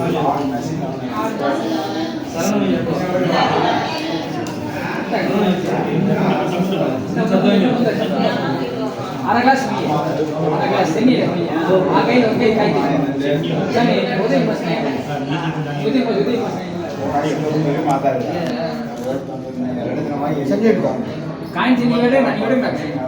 அரை கிளாஸ் அரை கிளாஸ் தண்ணி ஆ கையில் ஒரு கை காய்க்கு சாமி உதவி பசங்க உதவி உதவி பசங்க மாதாடு சப்ஜெக்ட் காய்ச்சி நீ விட நான் விட மாட்டேன்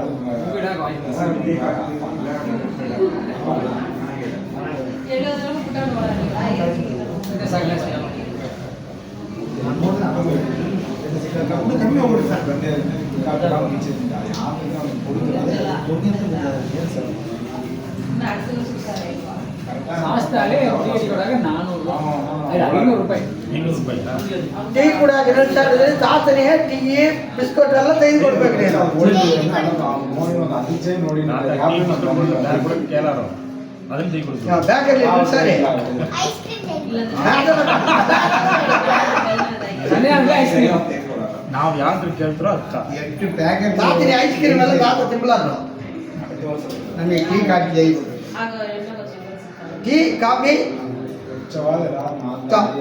சாஸ்தாலே டிஎடியோடாக நானூறு அது ஐநூறு ரூபாய் ಐನೂರು ರೂಪಾಯಿ ಟೀ ಕೂಡ ಎರಡು ಸಾವಿರ ತಾತನಿಗೆ ಟೀ ಬಿಸ್ಕೊಟ್ ಎಲ್ಲ ತೆಗೆದುಕೊಡ್ಬೇಕು ನೀನು ಅಂಚೆ ನೋಡಿ ಕೇಳಾರು ಅದನ್ನ ತೆಗಿ ಕೊಡ್ತೀವಿ ಬ್ಯಾಗಲ್ಲಿ ಸರಿ ಸನ್ನೆ ಅಂದ್ರೆ ಐಸ್ ಕ್ರೀಮ್ ನಾವು ಯಾವ್ದು ಕೇಳ್ತಾರೋ ಅದಕ್ಕ ಎಷ್ಟು ಪ್ಯಾಕೆಟ್ ತಾತನಿ ಐಸ್ ಕ್ರೀಮ್ ಎಲ್ಲ ತಾತ ತಿಂಬಲಾದ್ರು ನನಗೆ ಟೀ ಕಾಫಿ ಜೈ ಟೀ ಕಾಫಿ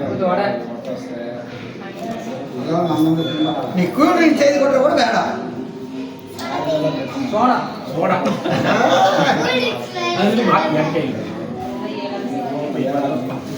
ಒಂದು ವಡೆ. ನೀ ಕೂಲ್ ಡ್ರಿಂಕ್ ತೆಗೆದುಕೊಟ್ರೆ ಕೂಡ ಬೇಡ ಸೋಡಾ ಸೋಡಾ ಯಾಕೆ ಇಲ್ಲ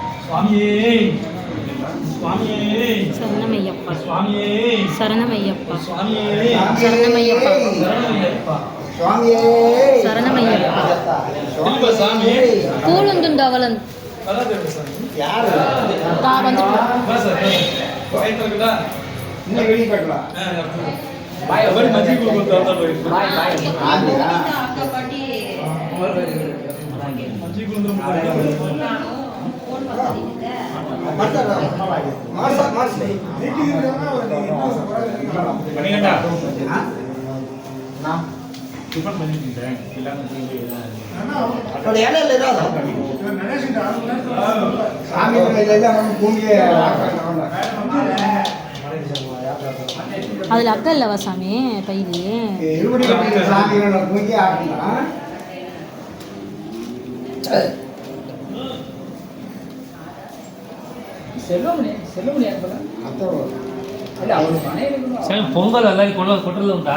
சுவாமியே சரணமையப்பா. சரணமையப்பா. சரணமையப்பா. சரணமையப்பா. கூழுந்துண்டவளன் ಗೊತ್ತಾ? ಬಾಯಿ ಕಾಯ ಬಂದಿರ್ತದೆ. ನಾನೇ content ಆಗಿದೆ. Read ಆಗಿದೆ. ಸ್ವಾಮಿಯೇ ಸ್ವಾಮಿಯೇ ಶರಣಮಯ್ಯಪ್ಪ ಸ್ವಾಮಿಯೇ ಶರಣಮಯ್ಯಪ್ಪ ಸ್ವಾಮಿಯೇ ಶರಣಮಯ್ಯಪ್ಪ ಶರಣಮಯ್ಯಪ್ಪ ಸ್ವಾಮಿಯೇ ಶರಣಮಯ್ಯಪ್ಪ ಇಲ್ವಾ ಸ್ವಾಮಿ? ಕೂಳುಂದುಂಡು ಅವಲನ್ ಯಾರು ತಾ ಬಂದು ಇನ್ನೂ ಹಿಡಿ ಕಟ್ಲ டிஃபன் பண்ணிட்டேன் எல்லாரும் போய் இடையில ஏதாவது சாமி அதில் அக்கா இல்லவா சாமி பையிலேயே செல்வமணி செல்வமணி பொங்கல் எல்லாரும் கொண்டு கொட்டுறது உண்டா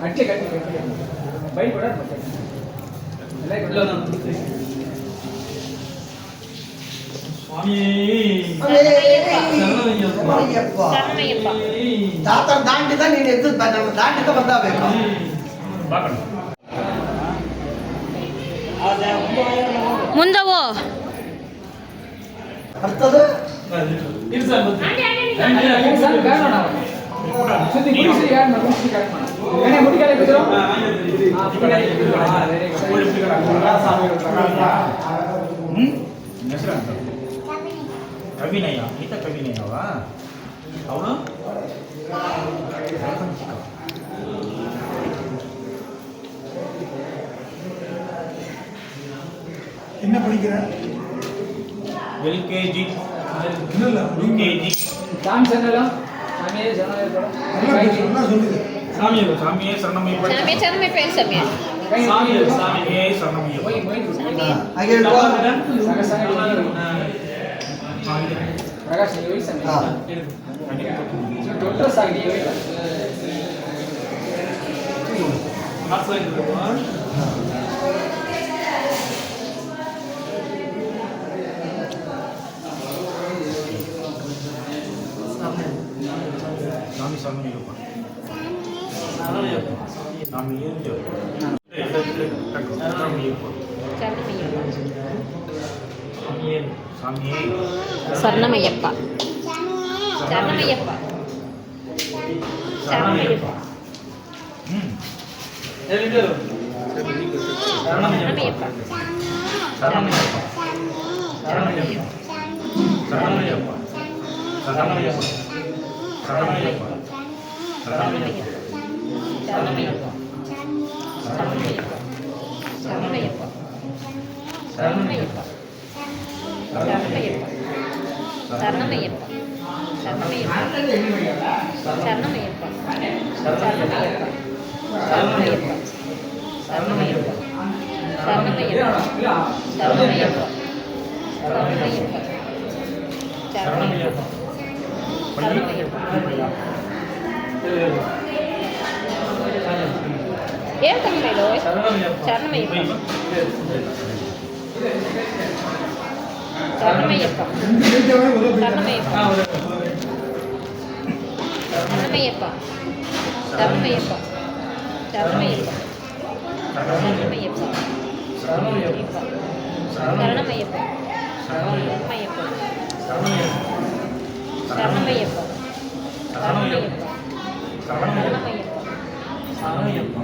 ಕಟ್ಲಿ ಬೈ ಕೊಡ ಎಲ್ಲ ಕೊಡಲ್ಲ ಸ್ವಾಮಿಯಪ್ಪ ತಾತ ದಾಂಡಿದ ನೀನು ಎದ್ದು ನಮ್ಮ ದಾಂಡಿದ ಬಂದಾಗಬೇಕು ಬಾಕಣ ಮುಂದವೋ ಅರ್ಥದ ಸುದ್ದಿ ಗುಡಿಸಿ ಯಾರು சுத்தி முடிச்சு யார் முடிச்சு கட் பண்ணு என்ன முடிக்கால பிச்சோம் கவினையா நீத்த கவினையாவா అవునా என்ன படிக்கிற எல்கேஜி இல்லை யூகேஜி டான்ஸ் என்னலாம் சாமியே சாமியே சரணமையப்பன் சாமியே சரணமையப்பன் சாமியே சாமியே. சாமி ஏறியோ சரணமையப்பா சரணமையப்பா சரணமையப்பா சரணமையப்பா சரணமையப்பா. சரணமையப்பா. சரணமையப்பா. சரணமையப்பா. சரணமையப்பா. சரணமையப்பா. சரணமையப்பா. சரணமையப்பா சரணமையப்பா சரணமையப்பா சரணமையப்பா சரணமையப்பா சரணமையப்பா சரணமையப்பா சரணமையப்பா சரணமையப்பா சரணமையப்பா சரணமையப்பா சரணமையப்பா சரணமையப்பா சரணமையப்பா சரணமையப்பா ஏன் தம்பிலோ சரணமையப்பா சரணமையப்பா சரணமையப்பா சரணமையப்பா சரணமையப்பா சரணமையப்பா சரணமையப்பா சரணமையப்பா சரணமையப்பா சரணமையப்பா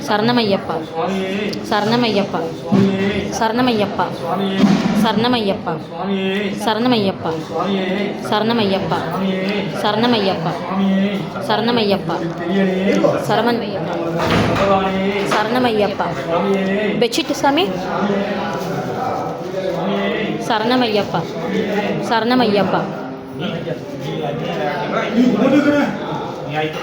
சரணமையப்பா சரணமையப்பா சரணமையப்பா சரணமையப்பா சரணமையப்பா சரணமையப்பா சரணமையப்பா சரணமையப்பா சரணமையப்பா சரணமையப்பா சரணமையப்பா சரவண்மையப்பா சரணமையப்பா பெட்ஷீட் சாமி சரணமையப்பா சரணமையப்பா ನೀ ಆಯ್ತು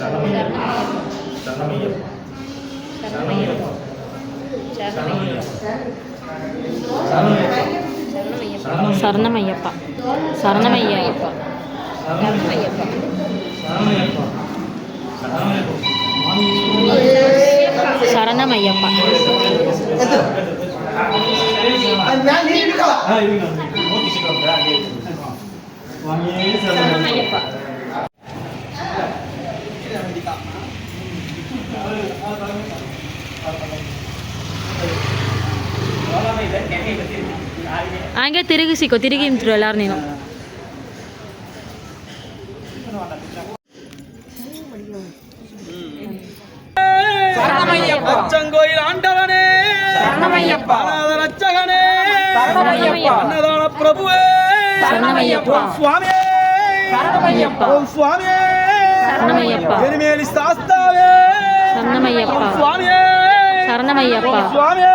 சரணமையப்பா சரணமையப்பா சரணமையப்பா சரணமையப்பா சரணமையப்பா சரணமையப்பா சரணமையப்பா சரணமையப்பா அங்கே ಹಂಗೆ ತಿರುಗಿಸಿಕೊ ತಿರುಗಿ ನಿಂತರು ಎಲ್ಲಾರು ನೀನು கோயில் ஆண்டவனே ரச்சகனே அன்னதான பிரபுவே சுவாமியே ஓம் சுவாமியே எருமேலி சாஸ்தாவே சுவாமியே சுவாமியே